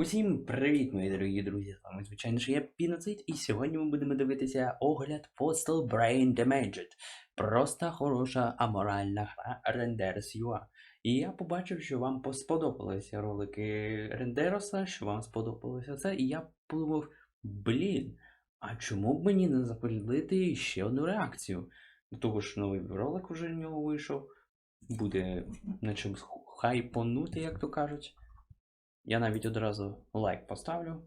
Усім привіт, мої дорогі друзі! З вами, звичайно ж, я Піноцид, і сьогодні ми будемо дивитися огляд Postal Brain Damaged. Просто хороша аморальна гра Renders UA. І я побачив, що вам сподобалися ролики Рендероса, що вам сподобалося це, і я подумав, блін, а чому б мені не заподілити ще одну реакцію? До того ж, новий ролик вже в нього вийшов. Буде на чим хайпонути, як то кажуть. Я навіть одразу лайк поставлю.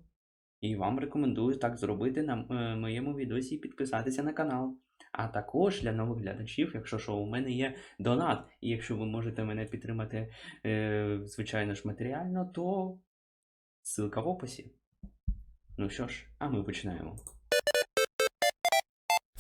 І вам рекомендую так зробити на е, моєму відосі і підписатися на канал. А також для нових глядачів, якщо що, у мене є донат. І якщо ви можете мене підтримати, е, звичайно ж, матеріально, то ссылка в описі. Ну що ж, а ми починаємо.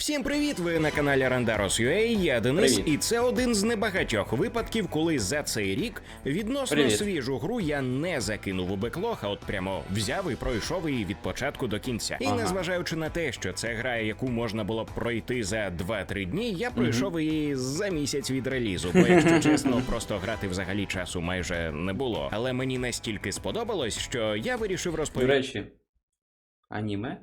Всім привіт! Ви на каналі Randaros.ua, Я Денис, Привіт. і це один з небагатьох випадків, коли за цей рік відносно Привіт. свіжу гру я не закинув у беклог, а от прямо взяв і пройшов її від початку до кінця. І Ага. незважаючи на те, що це гра, яку можна було б пройти за 2-3 дні, я пройшов її за місяць від релізу. Бо, якщо чесно, просто грати взагалі часу майже не було. Але мені настільки сподобалось, що я вирішив До речі, аніме?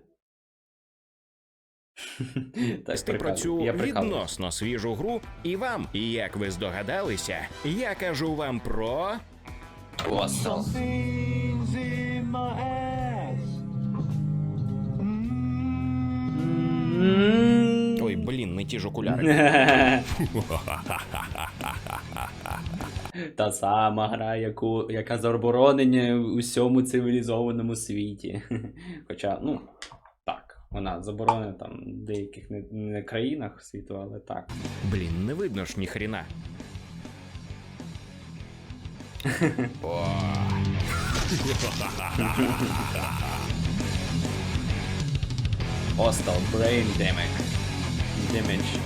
так, Розповісти про прикалую. цю Я відносно свіжу гру і вам. І як ви здогадалися, я кажу вам про ой, блін, не ті ж окуляри. Та сама гра, яку, яка заборонена у всьому цивілізованому світі. Хоча, ну, вона заборонена там в деяких не, не країнах світу, але так. Блін, не видно ж ніхрена. О. Postal Brain Damage. Damage.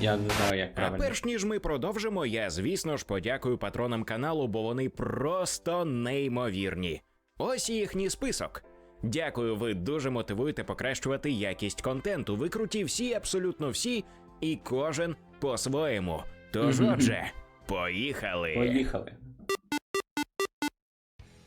Я не знаю, як А перш ніж ми продовжимо, я звісно ж подякую патронам каналу, бо вони просто неймовірні. Ось їхній список. Дякую, ви дуже мотивуєте покращувати якість контенту. Ви круті всі, абсолютно всі, і кожен по-своєму. Тож, отже, поїхали. Поїхали.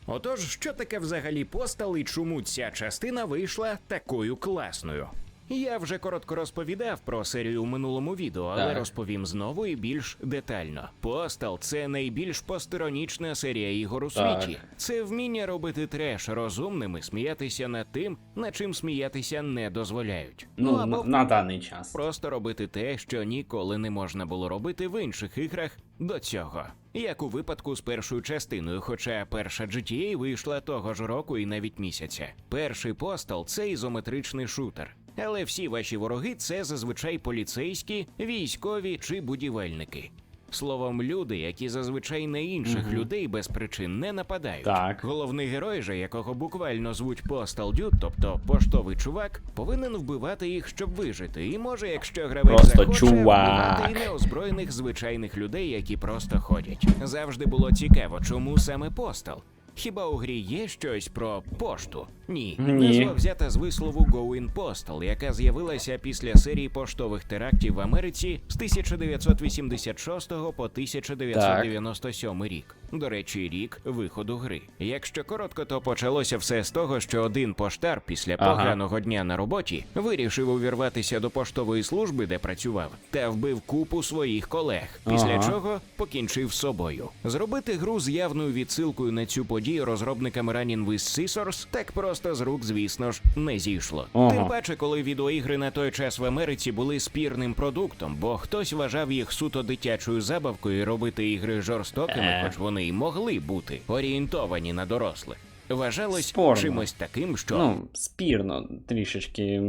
Отож, що таке взагалі постал і чому ця частина вийшла такою класною? Я вже коротко розповідав про серію у минулому відео, але Так. розповім знову і більш детально. Постал це найбільш посторонічна серія ігор у Так. світі. Це вміння робити треш розумним і сміятися над тим, над чим сміятися не дозволяють. Ну, або на, на даний час. просто робити те, що ніколи не можна було робити в інших іграх до цього. Як у випадку з першою частиною, хоча перша GTA вийшла того ж року і навіть місяця. Перший постал це ізометричний шутер. Але всі ваші вороги це зазвичай поліцейські, військові чи будівельники. Словом, люди, які зазвичай на інших Мгм. людей без причин не нападають. Так. Головний герой же, якого буквально звуть Postal Dude, тобто поштовий чувак, повинен вбивати їх, щоб вижити. І може, якщо гравець Просто захоче, чувак. вбивати і неозброєних звичайних людей, які просто ходять. Завжди було цікаво, чому саме Postal? Хіба у грі є щось про пошту? Ні. Ні. Назва взята з вислову Go in Postal, яка з'явилася після серії поштових терактів в Америці з 1986 по 1997 рік. До речі, рік виходу гри. Якщо коротко, то почалося все з того, що один поштар після Ага. поганого дня на роботі вирішив увірватися до поштової служби, де працював, та вбив купу своїх колег. Після Ага. чого покінчив з собою. Зробити гру з явною відсилкою на цю подію розробникам Running with Scissors так просто з рук, звісно ж, не зійшло. Ага. Тим паче, коли відеоігри на той час в Америці були спірним продуктом, бо хтось вважав їх суто дитячою забавкою і робити ігри жорстокими, Е. хоч вони й могли бути орієнтовані на дорослих. Вважалось Спорно. чимось таким, що Ну, спірно трішечки.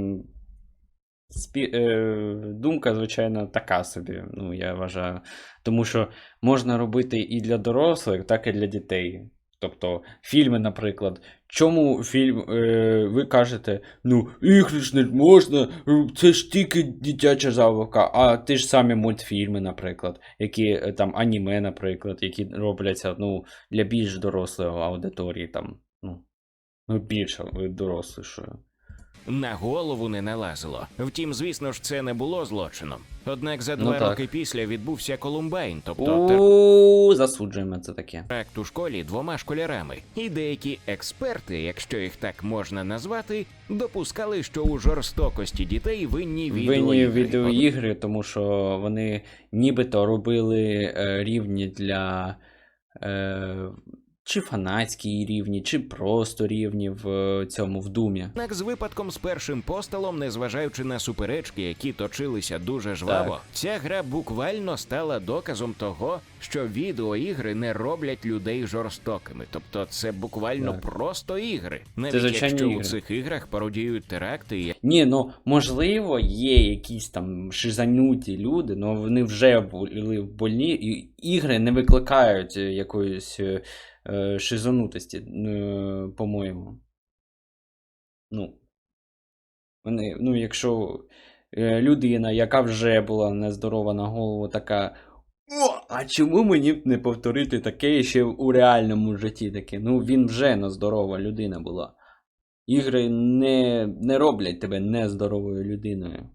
Спі... Е, думка, звичайно, така собі, ну, я вважаю. Тому що можна робити і для дорослих, так і для дітей. Тобто, фільми, наприклад. Чому фільм, е, ви кажете, ну, їх не можна, е, це ж тільки дитяча забавка, а ті ж самі мультфільми, наприклад, які е, там аніме, наприклад, які робляться ну, для більш дорослої аудиторії, там, ну, ну, більше дорослішою. На голову не налазило. Втім, звісно ж, це не було злочином. Однак за два Ну роки після відбувся Колумбайн, тобто засуджуємо це таке. теракт у школі двома школярами. І деякі експерти, якщо їх так можна назвати, допускали, що у жорстокості дітей винні Винні відеоігри. відеоігри, тому що вони нібито робили е, рівні для е, чи фанатські рівні, чи просто рівні в е, цьому в Думі. Однак з випадком з першим посталом, незважаючи на суперечки, які точилися дуже жваво, Так. ця гра буквально стала доказом того, що відеоігри не роблять людей жорстокими. Тобто це буквально Так. просто ігри. Навіть звичайні якщо у цих іграх пародіюють теракти, Ні, ну можливо, є якісь там шизануті люди, але вони вже були в больні, і ігри не викликають е, якоїсь е, шизанутості, е, по-моєму. Ну. Вони, ну, якщо е, людина, яка вже була нездорова на голову, така. О, а чому мені не повторити таке ще у реальному житті таке? Ну, він вже нездорова людина була. Ігри не, не роблять тебе нездоровою людиною.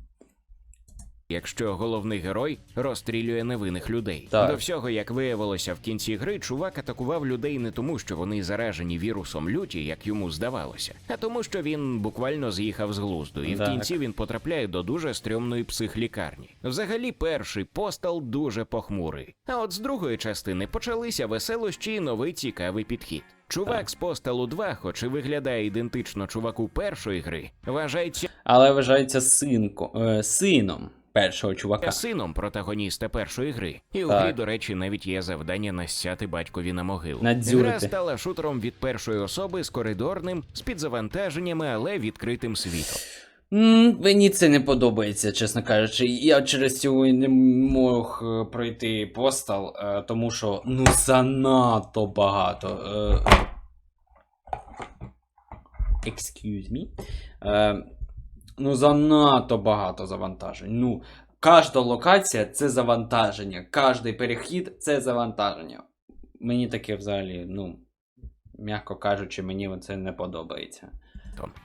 Якщо головний герой розстрілює невинних людей. Так. До всього, як виявилося в кінці гри, чувак атакував людей не тому, що вони заражені вірусом люті, як йому здавалося, а тому, що він буквально з'їхав з глузду, і в кінці він потрапляє до дуже стрьомної психлікарні. Взагалі, перший постал дуже похмурий. А от з другої частини почалися веселощі і новий цікавий підхід. Чувак Так. з посталу 2, хоч і виглядає ідентично чуваку першої гри, вважається Але вважається синко, е, сином першого чувака. сином протагоніста першої гри. І у Так. грі, до речі, навіть є завдання насяти батькові на могилу. Надзюрити. Гра стала шутером від першої особи з коридорним, з підзавантаженнями, але відкритим світом. М, Мені це не подобається, чесно кажучи. Я через цього і не мог е, пройти постал, е, тому що ну занадто багато. е, Excuse me. Е, Ну, занадто багато завантажень. Ну, кожна локація це завантаження, кожний перехід це завантаження. Мені таке взагалі, ну, м'яко кажучи, мені це не подобається.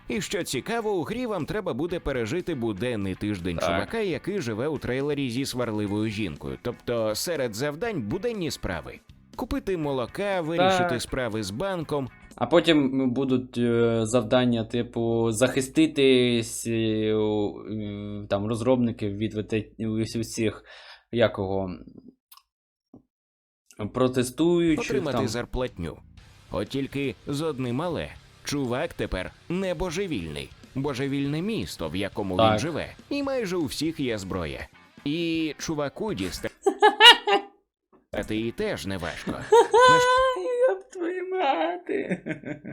І що цікаво, у грі вам треба буде пережити буденний тиждень Так. чувака, який живе у трейлері зі сварливою жінкою. Тобто серед завдань буденні справи. Купити молока, вирішити Так. справи з банком, А потім будуть е, завдання, типу, захистити с- е, е, там, розробників від усіх якого протестуючих. отримати Там. зарплатню. От тільки з одним але. Чувак тепер не божевільний. Божевільне місто, в якому він живе, і майже у всіх є зброя. І чуваку дістати її теж не важко. Мати.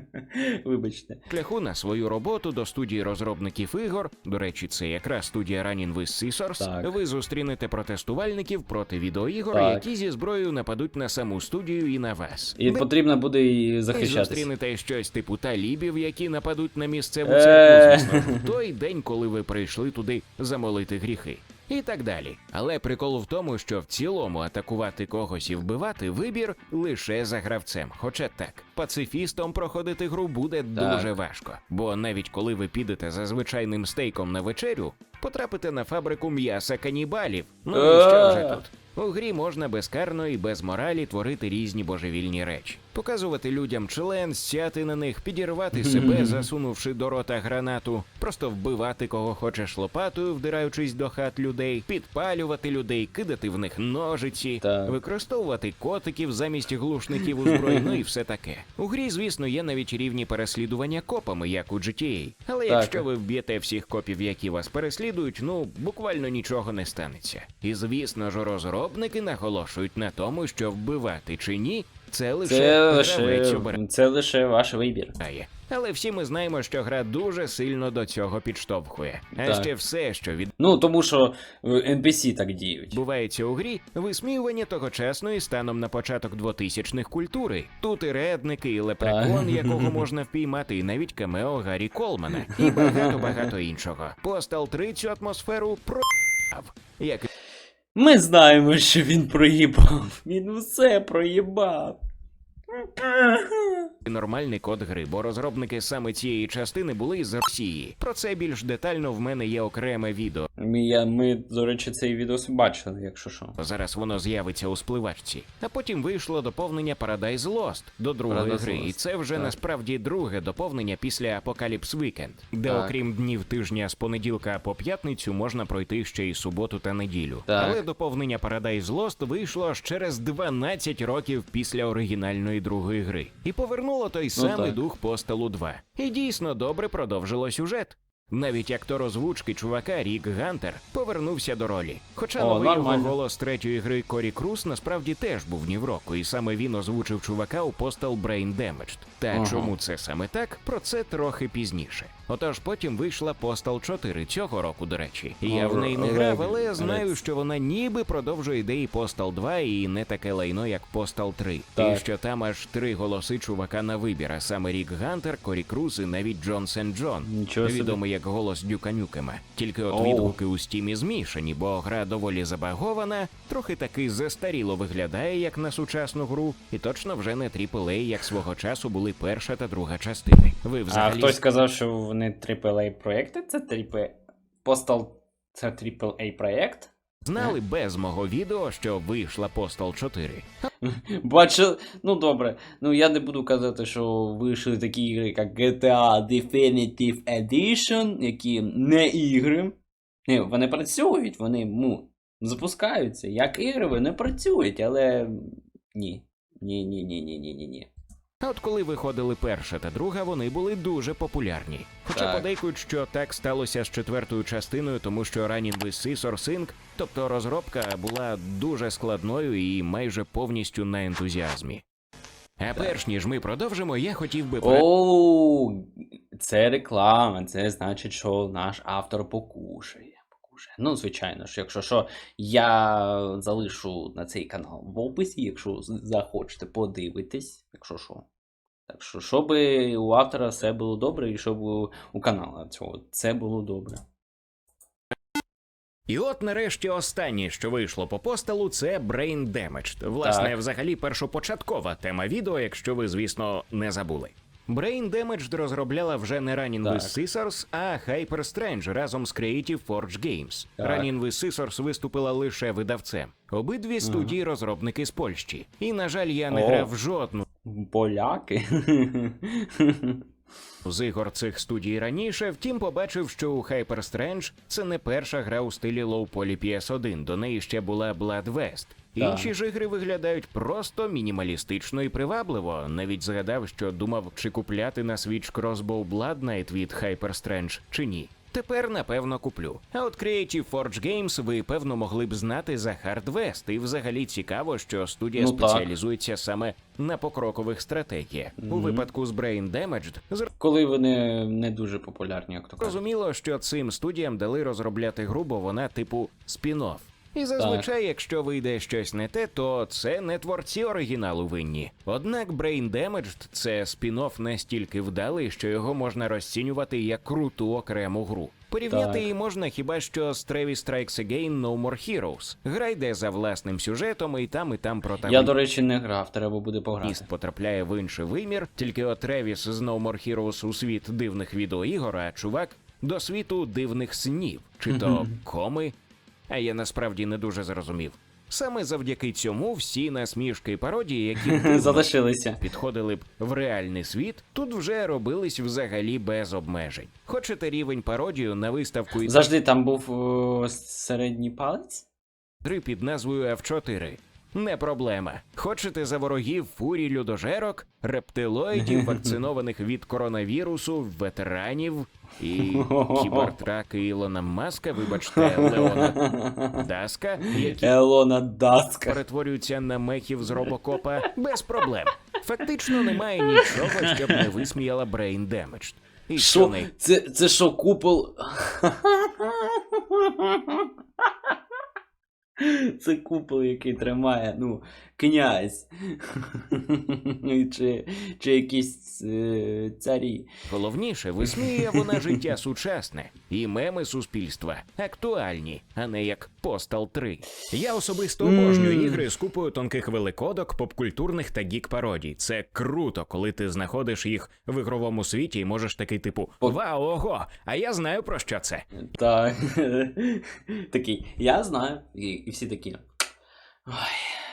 Вибачте. Шляху на свою роботу до студії розробників ігор, до речі, це якраз студія Running with Scissors, Так. ви зустрінете протестувальників проти відеоігор, Так. які зі зброєю нападуть на саму студію і на вас. І Де потрібно буде і ви захищатися. зустрінете щось типу талібів, які нападуть на місцеву Е. церкву, звісно, в той день, коли ви прийшли туди замолити гріхи. І так далі. Але прикол в тому, що в цілому атакувати когось і вбивати вибір лише за гравцем. Хоча так, пацифістом проходити гру буде Так. дуже важко. Бо навіть коли ви підете за звичайним стейком на вечерю, потрапите на фабрику м'яса канібалів. Ну і що вже тут? У грі можна безкарно і без моралі творити різні божевільні речі, показувати людям член, сяти на них, підірвати себе, засунувши до рота гранату, просто вбивати кого хочеш лопатою, вдираючись до хат людей, підпалювати людей, кидати в них ножиці, Так. використовувати котиків замість глушників у зброї, ну і все таке. У грі, звісно, є навіть рівні переслідування копами, як у GTA. Але Так. якщо ви вб'єте всіх копів, які вас переслідують, ну буквально нічого не станеться. І звісно ж, розробники наголошують на тому, що вбивати чи ні, це лише Це лише, обирає. це лише ваш вибір. Але всі ми знаємо, що гра дуже сильно до цього підштовхує. А Так. ще все, що Ну, тому що NPC так діють. відбувається у грі, висміювання тогочасної станом на початок 2000-х культури. Тут і редники, і лепрекон, якого можна впіймати, і навіть камео Гаррі Колмана, і багато багато іншого. Постал 3 цю атмосферу про. Як Ми знаємо, що він проїбав. Він усе проїбав. Нормальний код гри, бо розробники саме цієї частини були з Росії. Про це більш детально в мене є окреме відео. Ми, я, ми, до речі, цей відос бачили, якщо що. Зараз воно з'явиться у спливачці. А потім вийшло доповнення Paradise Lost до другої Paradise гри, Lost, і це вже так. насправді друге доповнення після Apocalypse Weekend, де Так. окрім днів тижня з понеділка по п'ятницю можна пройти ще й суботу та неділю. Так. Але доповнення Paradise Lost вийшло аж через 12 років після оригінальної другої гри і повернуло той самий Ну так. дух Постелу 2. І дійсно добре продовжило сюжет. Навіть актор озвучки чувака Рік Гантер повернувся до ролі. Хоча О, новий його голос третьої гри Корі Круз насправді теж був ні в року, і саме він озвучив чувака у Postal Brain Damaged. Та Ага. чому це саме так, про це трохи пізніше. Отож потім вийшла Postal 4 цього року, до речі. Я в неї не грав, але я знаю, що вона ніби продовжує ідеї Postal 2 і не таке лайно, як Postal 3. І що там аж три голоси чувака на вибір, а саме Рік Гантер, Корі Круз і навіть Джон Сен Джон. Нічого собі. Відомий як голос Дюка Нюкема. Тільки от Оу. відгуки у стімі змішані, бо гра доволі забагована, трохи таки застаріло виглядає як на сучасну гру, і точно вже не AAA, як свого часу були перша та друга частини. Ви А взагалі хтось сказав, що вони AAA проєкти? Це AAA... Postal... Це AAA проєкт? знали без мого відео, що вийшла Postal 4. Бачив, ну добре. Ну я не буду казати, що вийшли такі ігри, як GTA Definitive Edition, які не ігри. Ні, вони працюють, вони ну, запускаються. Як ігри, вони працюють, але ні. Ні, А от коли виходили перша та друга, вони були дуже популярні. Хоча Так. подейкують, що так сталося з четвертою частиною, тому що Running with Scissors Inc., тобто розробка була дуже складною і майже повністю на ентузіазмі. А перш ніж ми продовжимо, я хотів би Оу, це реклама, це значить, що наш автор покушає. покушає. Ну, звичайно ж, якщо що, я залишу на цей канал в описі, якщо захочете подивитись, якщо що. Так що, щоб у автора все було добре, і щоб у, у канала цього це було добре. І от нарешті останнє, що вийшло по постелу, це Brain Damaged. Власне, Так. взагалі першопочаткова тема відео, якщо ви, звісно, не забули. Brain Damaged розробляла вже не Running Так. with Scissors, а Hyper Strange разом з Creative Forge Games. Так. Running with Scissors виступила лише видавцем. Обидві студії розробники з Польщі. І, на жаль, я не О. грав жодну Поляки. з ігор цих студій раніше, втім побачив, що у Hyper Strange це не перша гра у стилі Low Poly PS1, до неї ще була Blood West. Інші ж ігри виглядають просто мінімалістично і привабливо. Навіть згадав, що думав, чи купляти на Switch Crossbow Blood Knight від Hyper Strange чи ні. Тепер напевно куплю. А от Creative Forge Games ви певно могли б знати за Hard West, і взагалі цікаво, що студія Ну, так. спеціалізується саме на покрокових стратегіях. У випадку з Brain Damaged Коли вони не дуже популярні, як то кажуть. Розуміло, що цим студіям дали розробляти гру, бо вона типу спін-офф. І зазвичай, якщо вийде щось не те, то це не творці оригіналу винні. Однак Brain Damaged – це спін-офф настільки вдалий, що його можна розцінювати як круту окрему гру. Порівняти Так. її можна хіба що з Travis Strikes Again No More Heroes. Гра йде за власним сюжетом, і там, і там Я, до речі, не грав, треба буде пограти. Міст потрапляє в інший вимір, тільки от Тревіс з No More Heroes у світ дивних відеоігор, а чувак до світу дивних снів, чи то коми. А я насправді не дуже зрозумів. Саме завдяки цьому всі насмішки і пародії, які дивно Залишилися. підходили б в реальний світ, тут вже робились взагалі без обмежень. Хочете рівень пародію на виставку Завжди там був о, середній палець? гри під назвою F4. Не проблема. Хочете за ворогів фурі людожерок, рептилоїдів, вакцинованих від коронавірусу, ветеранів і кібертраки Ілона Маска, вибачте, Леона Даска, які Елона Даска. перетворюються на мехів з робокопа без проблем. Фактично немає нічого, щоб не висміяла Brain Damaged. І що? Це, це що, купол? Це купол, який тримає, ну, князь. чи, чи якісь е, царі. Головніше, висміює вона життя сучасне і меми суспільства актуальні, а не як Postal 3. Я особисто обожнюю ігри з купою тонких великодок, попкультурних та гік-пародій. Це круто, коли ти знаходиш їх в ігровому світі і можеш такий типу Вау, ого! А я знаю про що це. Так. Такий, я знаю. І, і всі такі. Ой.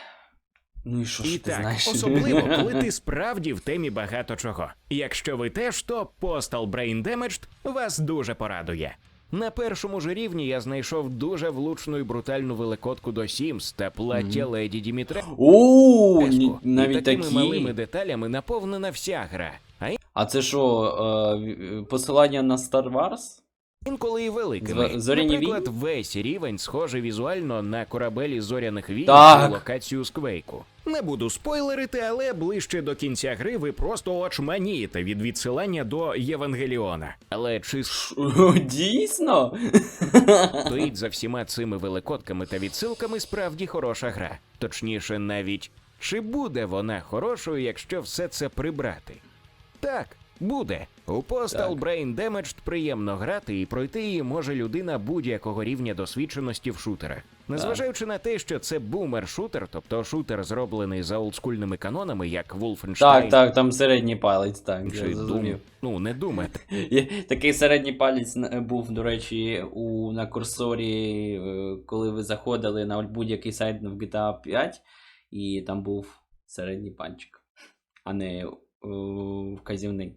Ну і що І ж ти так, знаєш? особливо, коли ти справді в темі багато чого. Якщо ви теж, то Postal Brain Damaged вас дуже порадує. На першому ж рівні я знайшов дуже влучну і брутальну великодку до Sims та плаття леді Дімітре. О, ні- і навіть такими такі. малими деталями наповнена вся гра. А А це що, е, посилання на Star Wars? Інколи і великими. Зо- зоряні Наприклад, весь рівень схожий візуально на корабелі зоряних війн Так. і локацію з Квейку. Не буду спойлерити, але ближче до кінця гри ви просто очманієте від відсилання до Євангеліона. Але чи Шо, Дійсно? стоїть за всіма цими великодками та відсилками справді хороша гра? Точніше, навіть чи буде вона хорошою, якщо все це прибрати? Так, буде. У Postal. Brain Damaged приємно грати і пройти її може людина будь-якого рівня досвідченості в шутерах. Незважаючи на те, що це бумер-шутер, тобто шутер зроблений за олдскульними канонами, як Wolfenstein Так, так, там середній палець, так, чи я зрозумів. ну не думайте. Такий середній палець був, до речі, у, на курсорі, е, коли ви заходили на будь-який сайт в GTA 5, і там був середній пальчик, а не е, вказівний.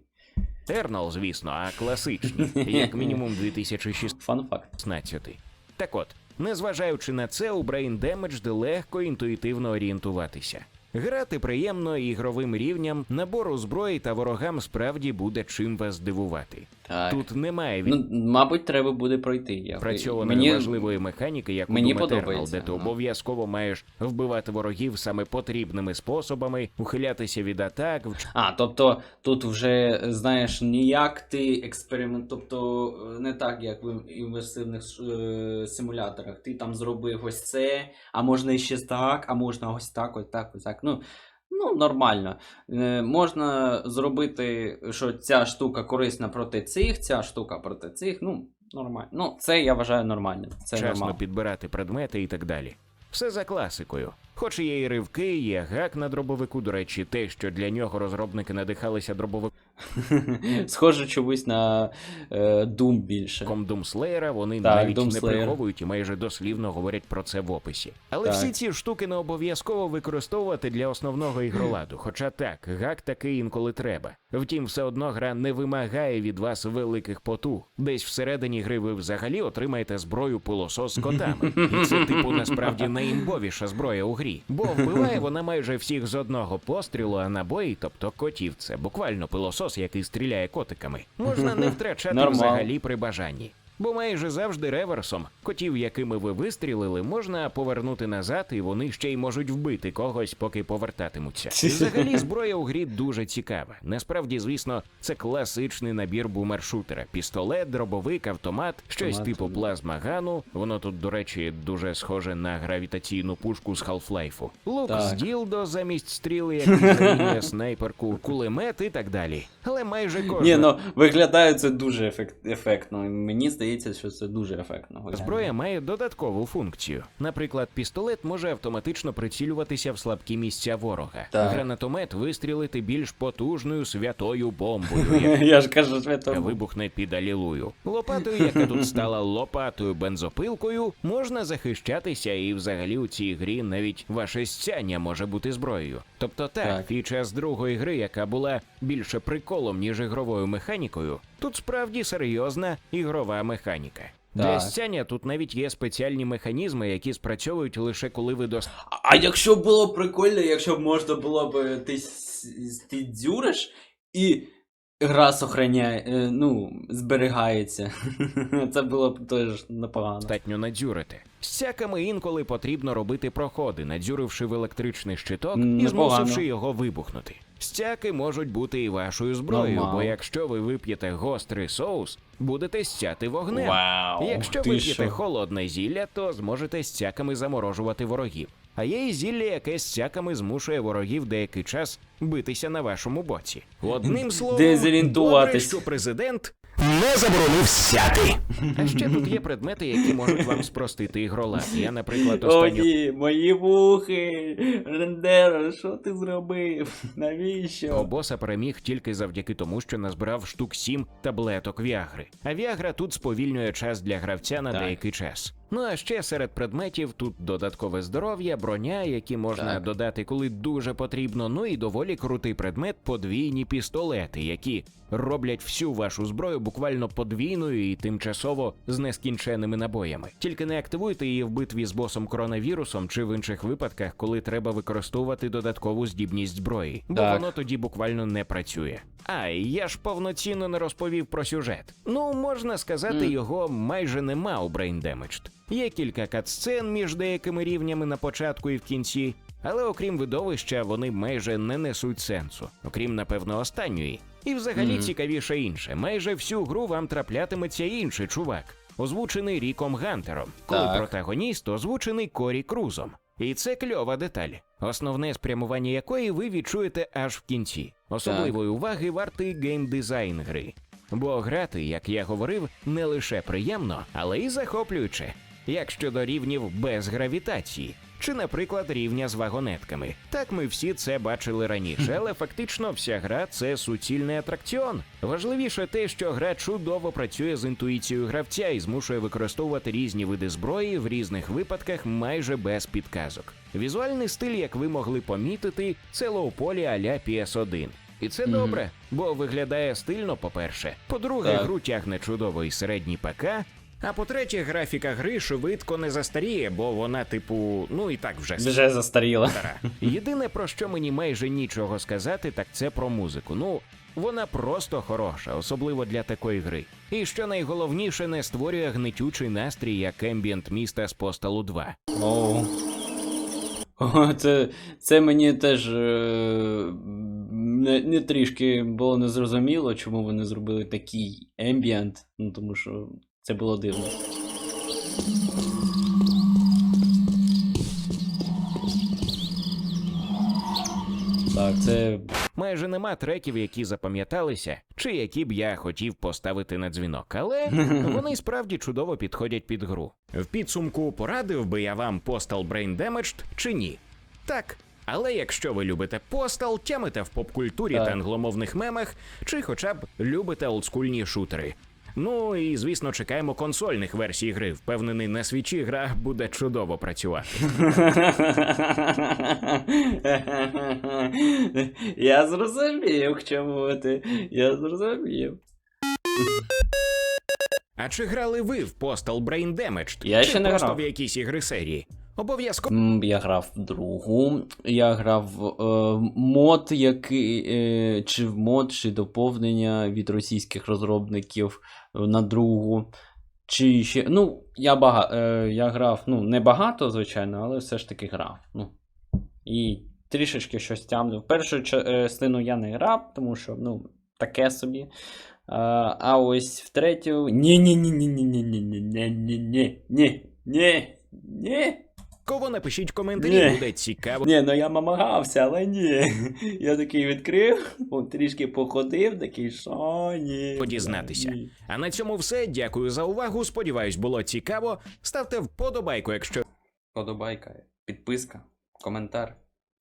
Тернал, звісно, а класичні, як мінімум 2016. Фан факт. 16. Так от, незважаючи на це, у Brain Damaged легко інтуїтивно орієнтуватися. Грати приємно ігровим рівням, набору зброї та ворогам справді буде чим вас здивувати. Так. Тут немає Ну, мабуть, треба буде пройти. Я... відпрацьованої Мені... важливої механіки, як мені у подобається, де ти обов'язково маєш вбивати ворогів саме потрібними способами, ухилятися від атак, А, тобто тут вже знаєш ніяк ти експеримент, тобто е, не так, як в інверсивних е, симуляторах. Ти там зробив ось це, а можна ще так, а можна ось так, ось так, ось так. Ну, ну нормально. Е, можна зробити, що ця штука корисна проти цих, ця штука проти цих. Ну, нормально. Ну, це я вважаю нормально. Це вчасно нормально. підбирати предмети і так далі. Все за класикою. Хоч є і ривки, є гак на дробовику, до речі, те, що для нього розробники надихалися дробовиком Схоже чомусь на е, Doom більше. Doomslayer, вони Так, навіть не Slayer. приховують і майже дослівно говорять про це в описі. Але Так. всі ці штуки не обов'язково використовувати для основного ігроладу. Хоча так, гак такий інколи треба. Втім, все одно гра не вимагає від вас великих потуг. Десь всередині гри ви взагалі отримаєте зброю пилосос з котами. І це типу насправді найімбовіша зброя у грі. Бо вбиває вона майже всіх з одного пострілу, а набої, тобто котів, це буквально пилосос, який стріляє котиками. Можна не втрачати Нормал. взагалі при бажанні. Бо майже завжди реверсом котів, якими ви вистрілили, можна повернути назад, і вони ще й можуть вбити когось, поки повертатимуться. І Взагалі зброя у грі дуже цікава. Насправді, звісно, це класичний набір бумершутера: пістолет, дробовик, автомат, щось Автомат. типу плазмагану. Воно тут, до речі, дуже схоже на гравітаційну пушку з Half-Life. Лук Так. з ділдо замість стріли, який снайперку, кулемет і так далі. Але майже кожна Ні, ну виглядає це дуже ефект, ефектно. Мені здається, що це дуже ефектно. Зброя має додаткову функцію. Наприклад, пістолет може автоматично прицілюватися в слабкі місця ворога. Так. Гранатомет вистрілити більш потужною святою бомбою, Я ж кажу, що це вибухне під алілую. Лопатою, яка тут стала лопатою бензопилкою, можна захищатися, і взагалі у цій грі навіть ваше сцяння може бути зброєю. Тобто так, Так. фіча з другої гри, яка була більше приколом, ніж ігровою механікою, тут справді серйозна ігрова механіка. Для Так. сцяння тут навіть є спеціальні механізми, які спрацьовують лише коли ви до А якщо б було прикольно, якщо б можна було б ти, с- ти дзюриш і гра сохраняє, е, ну, зберігається. Це було б теж непогано. достатньо надзюрити. З інколи потрібно робити проходи, надзюривши в електричний щиток і непогано. змусивши його вибухнути. Стяки можуть бути і вашою зброєю, Нормал. бо якщо ви вип'єте гострий соус, будете стяти вогнем. Вау! Якщо ти вип'єте що? холодне зілля, то зможете стяками заморожувати ворогів. А є і зілля, яке сяками змушує ворогів деякий час битися на вашому боці. Одним словом, добре, що президент не заборонив сяти. А ще тут є предмети, які можуть вам спростити ігролад. Я, наприклад, О, останню ні, мої вухи! Рендеро, що ти зробив? Навіщо? Того боса переміг тільки завдяки тому, що назбирав штук 7 таблеток Віагри. А Віагра тут сповільнює час для гравця на Так. деякий час. Ну а ще серед предметів тут додаткове здоров'я, броня, які можна Так. додати, коли дуже потрібно. Ну і доволі крутий предмет подвійні пістолети, які роблять всю вашу зброю буквально подвійною і тимчасово з нескінченими набоями. Тільки не активуйте її в битві з босом коронавірусом чи в інших випадках, коли треба використовувати додаткову здібність зброї, бо Так. воно тоді буквально не працює. А я ж повноцінно не розповів про сюжет. Ну можна сказати, Мгм. його майже нема у Brain Damaged. Є кілька катсцен між деякими рівнями на початку і в кінці, але окрім видовища, вони майже не несуть сенсу, окрім напевно останньої. І взагалі Мгм. цікавіше інше. Майже всю гру вам траплятиметься інший чувак, озвучений Ріком Гантером, коли Так. протагоніст озвучений Корі Крузом. І це кльова деталь, основне спрямування якої ви відчуєте аж в кінці. Особливої уваги вартий геймдизайн гри. Бо грати, як я говорив, не лише приємно, але й захоплююче. Як щодо рівнів без гравітації, чи, наприклад, рівня з вагонетками. Так ми всі це бачили раніше, але фактично вся гра це суцільний атракціон. Важливіше те, що гра чудово працює з інтуїцією гравця і змушує використовувати різні види зброї в різних випадках майже без підказок. Візуальний стиль, як ви могли помітити, це лоуполі а-ля PS1. І це добре, бо виглядає стильно, по-перше. По-друге, гру тягне чудово і середній ПК. А по-третє, графіка гри швидко не застаріє, бо вона, типу, ну і так вже Вже застаріла. стара. Єдине про що мені майже нічого сказати, так це про музику. Ну, вона просто хороша, особливо для такої гри. І що найголовніше, не створює гнетючий настрій, як ембієнт міста з посталу 2. Оу. О, це, це мені теж е, не, не трішки було незрозуміло, чому вони зробили такий ембієнт, ну тому що це було дивно. Так, це. Майже нема треків, які запам'яталися, чи які б я хотів поставити на дзвінок, але вони справді чудово підходять під гру. В підсумку порадив би я вам Postal Brain Damaged чи ні? Так. Але якщо ви любите Postal, тямите в попкультурі та англомовних мемах, чи хоча б любите олдскульні шутери. Ну і звісно, чекаємо консольних версій гри. Впевнений, на свічі гра буде чудово працювати. Я зрозумів, чому ти. Я зрозумів. А чи грали ви в Postal Brain Damaged? Я чи ще не просто грав. в якісь ігри серії? Обов'язково. М, Я грав в другу. Я грав в е, мод, який. Е, чи в мод, чи доповнення від російських розробників на другу. Чи ще. Ну, я бага, е, я грав, ну, не багато, звичайно, але все ж таки грав. Ну. І трішечки щось тямлю. Першу частину я не грав, тому що, ну, таке собі. А, ось в третю. Ні-ні-ні-ні-ні-ні-ні-ні-ні-ні. Кого напишіть коментарі, Ні. буде цікаво. Ні, ну я намагався, але ні. Я такий відкрив, трішки походив, такий, що ні. Подізнатися. ні. А на цьому все. Дякую за увагу. Сподіваюсь, було цікаво. Ставте вподобайку, якщо Подобайка, підписка, коментар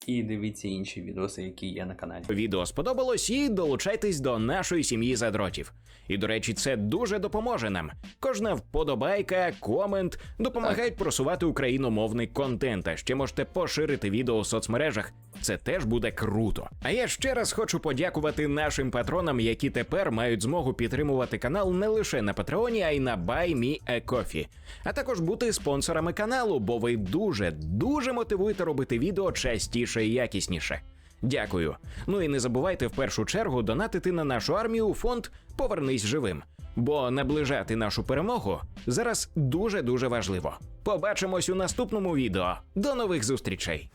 і дивіться інші відоси, які є на каналі. відео сподобалось, і долучайтесь до нашої сім'ї задротів. І до речі, це дуже допоможе нам. Кожна вподобайка, комент допомагають просувати україномовний контент. А ще можете поширити відео у соцмережах. Це теж буде круто. А я ще раз хочу подякувати нашим патронам, які тепер мають змогу підтримувати канал не лише на Патреоні, а й на BuyMeACoffee. А також бути спонсорами каналу, бо ви дуже дуже мотивуєте робити відео частіше і якісніше. Дякую. Ну і не забувайте в першу чергу донатити на нашу армію у фонд Повернись живим. Бо наближати нашу перемогу зараз дуже дуже важливо. Побачимось у наступному відео. До нових зустрічей!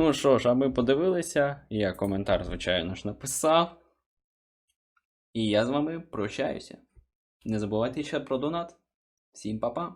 Ну що ж, а ми подивилися. Я коментар, звичайно ж, написав. І я з вами прощаюся. Не забувайте ще про донат. Всім па-па!